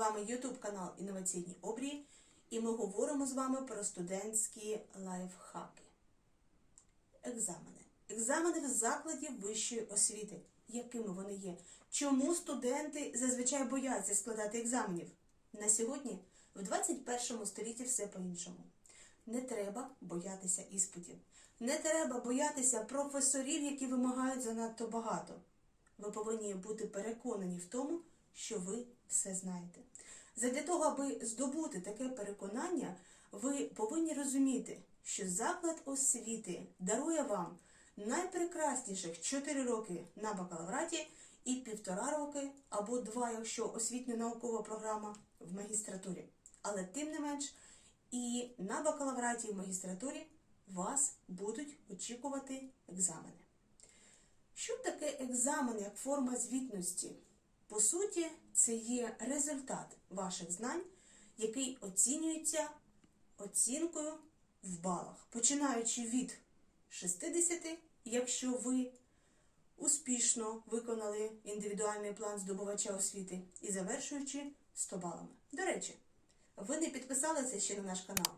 вами YouTube канал Інноваційні обрії, і ми говоримо з вами про студентські лайфхаки. Екзамени. Екзамени в закладі вищої освіти. Якими вони є? Чому студенти зазвичай бояться складати екзаменів? На сьогодні, в 21 столітті, все по-іншому. Не треба боятися іспитів. Не треба боятися професорів, які вимагають занадто багато. Ви повинні бути переконані в тому, що ви все знаєте. Задля того, аби здобути таке переконання, ви повинні розуміти, що заклад освіти дарує вам найпрекрасніших 4 роки на бакалавраті і півтора роки або два, якщо освітньо-наукова програма в магістратурі. Але тим не менш, і на бакалавраті і в магістратурі вас будуть очікувати екзамени. Що таке екзамен як форма звітності? По суті, це є результат ваших знань, який оцінюється оцінкою в балах, починаючи від 60, якщо ви успішно виконали індивідуальний план здобувача освіти, і завершуючи 100 балами. До речі, ви не підписалися ще на наш канал?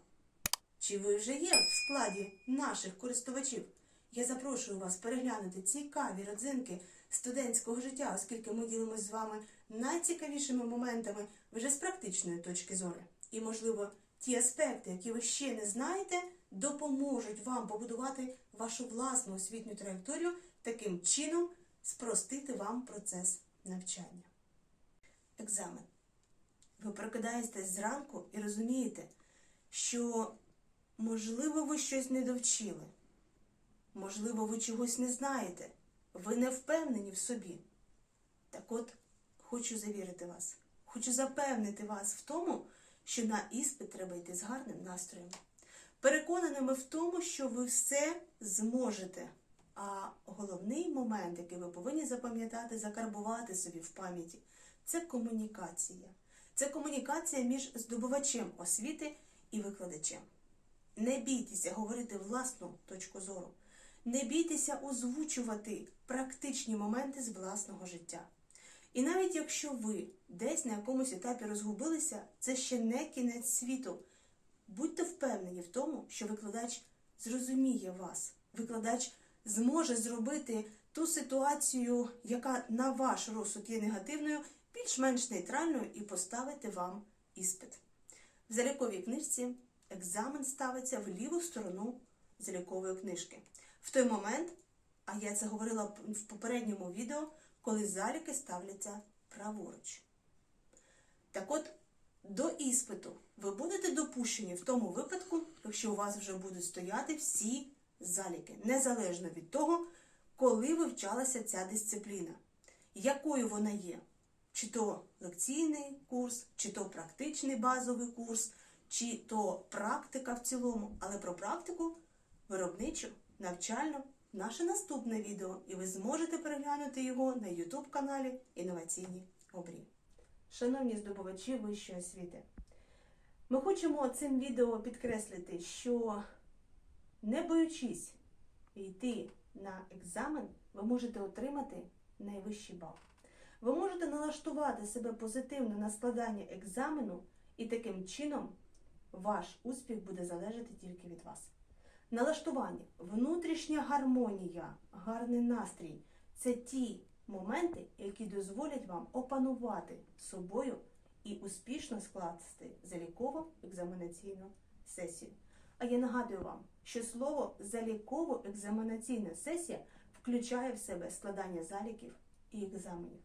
Чи ви вже є в складі наших користувачів? Я запрошую вас переглянути цікаві родзинки студентського життя, оскільки ми ділимося з вами найцікавішими моментами вже з практичної точки зору. І, можливо, ті аспекти, які ви ще не знаєте, допоможуть вам побудувати вашу власну освітню траєкторію, таким чином спростити вам процес навчання. Екзамен. Ви прокидаєтесь зранку і розумієте, що, можливо, ви щось не довчили. Можливо, ви чогось не знаєте, ви не впевнені в собі. Так от, хочу завірити вас, хочу запевнити вас в тому, що на іспит треба йти з гарним настроєм. Переконаними в тому, що ви все зможете. А головний момент, який ви повинні запам'ятати, закарбувати собі в пам'яті, це комунікація. Це комунікація між здобувачем освіти і викладачем. Не бійтеся говорити власну точку зору. Не бійтеся озвучувати практичні моменти з власного життя. І навіть якщо ви десь на якомусь етапі розгубилися, це ще не кінець світу. Будьте впевнені в тому, що викладач зрозуміє вас. Викладач зможе зробити ту ситуацію, яка на ваш розсуд є негативною, більш-менш нейтральною і поставити вам іспит. В заліковій книжці екзамен ставиться в ліву сторону залікової книжки. Той момент, а я це говорила в попередньому відео, коли заліки ставляться праворуч. Так от, до іспиту ви будете допущені в тому випадку, якщо у вас вже будуть стояти всі заліки, незалежно від того, коли вивчалася ця дисципліна, якою вона є. Чи то лекційний курс, чи то практичний базовий курс, чи то практика в цілому, але про практику виробничу, навчальну наше наступне відео, і ви зможете переглянути його на YouTube каналі Інноваційні обрії. Шановні здобувачі вищої освіти, ми хочемо цим відео підкреслити, що не боючись йти на екзамен, ви можете отримати найвищий бал. Ви можете налаштувати себе позитивно на складання екзамену, і таким чином ваш успіх буде залежати тільки від вас. Налаштування, внутрішня гармонія, гарний настрій це ті моменти, які дозволять вам опанувати собою і успішно скласти залікову екзаменаційну сесію. А я нагадую вам, що слово заліково екзаменаційна сесія включає в себе складання заліків і екзаменів.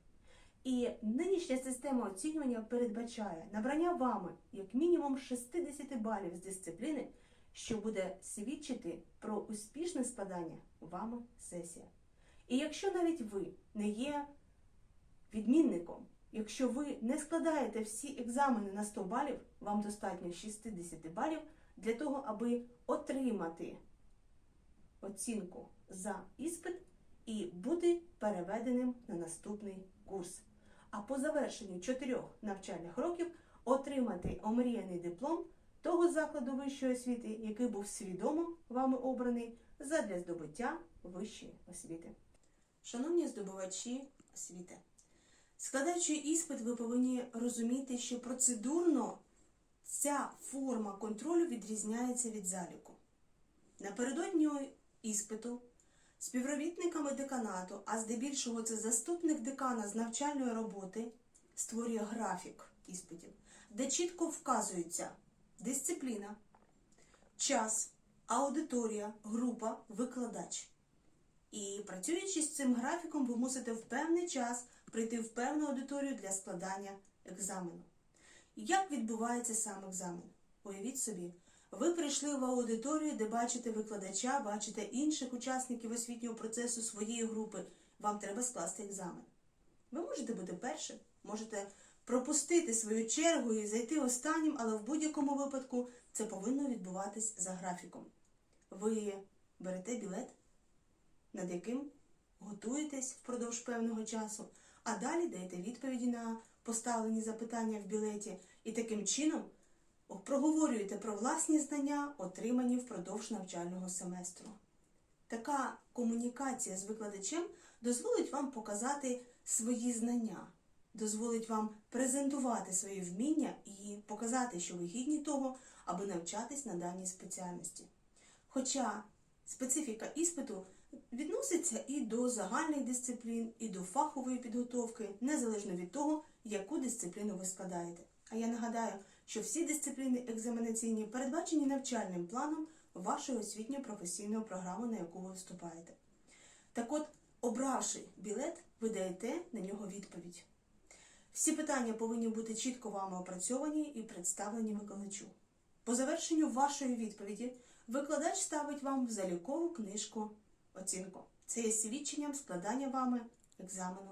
І нинішня система оцінювання передбачає набрання вами як мінімум 60 балів з дисципліни, що буде свідчити про успішне складання вами сесія. І якщо навіть ви не є відмінником, якщо ви не складаєте всі екзамени на 100 балів, вам достатньо 60 балів для того, аби отримати оцінку за іспит і бути переведеним на наступний курс. А по завершенню чотирьох навчальних років отримати омріяний диплом того закладу вищої освіти, який був свідомо вами обраний задля здобуття вищої освіти. Шановні здобувачі освіти, Складаючи іспит, ви повинні розуміти, що процедурно ця форма контролю відрізняється від заліку. Напередодні іспиту співробітниками деканату, а здебільшого це заступник декана з навчальної роботи, створює графік іспитів, де чітко вказується дисципліна, час, аудиторія, група, викладач. І працюючи з цим графіком, ви мусите в певний час прийти в певну аудиторію для складання екзамену. Як відбувається сам екзамен? Уявіть собі, ви прийшли в аудиторію, де бачите викладача, бачите інших учасників освітнього процесу своєї групи. Вам треба скласти екзамен. Ви можете бути першим, можете пропустити свою чергу і зайти останнім, але в будь-якому випадку це повинно відбуватись за графіком. Ви берете білет, над яким готуєтесь впродовж певного часу, а далі даєте відповіді на поставлені запитання в білеті і таким чином проговорюєте про власні знання, отримані впродовж навчального семестру. Така комунікація з викладачем дозволить вам показати свої знання, дозволить вам презентувати свої вміння і показати, що ви гідні того, аби навчатись на даній спеціальності. Хоча специфіка іспиту відноситься і до загальних дисциплін, і до фахової підготовки, незалежно від того, яку дисципліну ви складаєте. А я нагадаю, що всі дисципліни екзаменаційні передбачені навчальним планом вашої освітньо-професійної програми, на яку ви вступаєте. Так от, обравши білет, ви даєте на нього відповідь. Всі питання повинні бути чітко вами опрацьовані і представлені викладачу. По завершенню вашої відповіді викладач ставить вам в залікову книжку оцінку. Це є свідченням складання вами екзамену.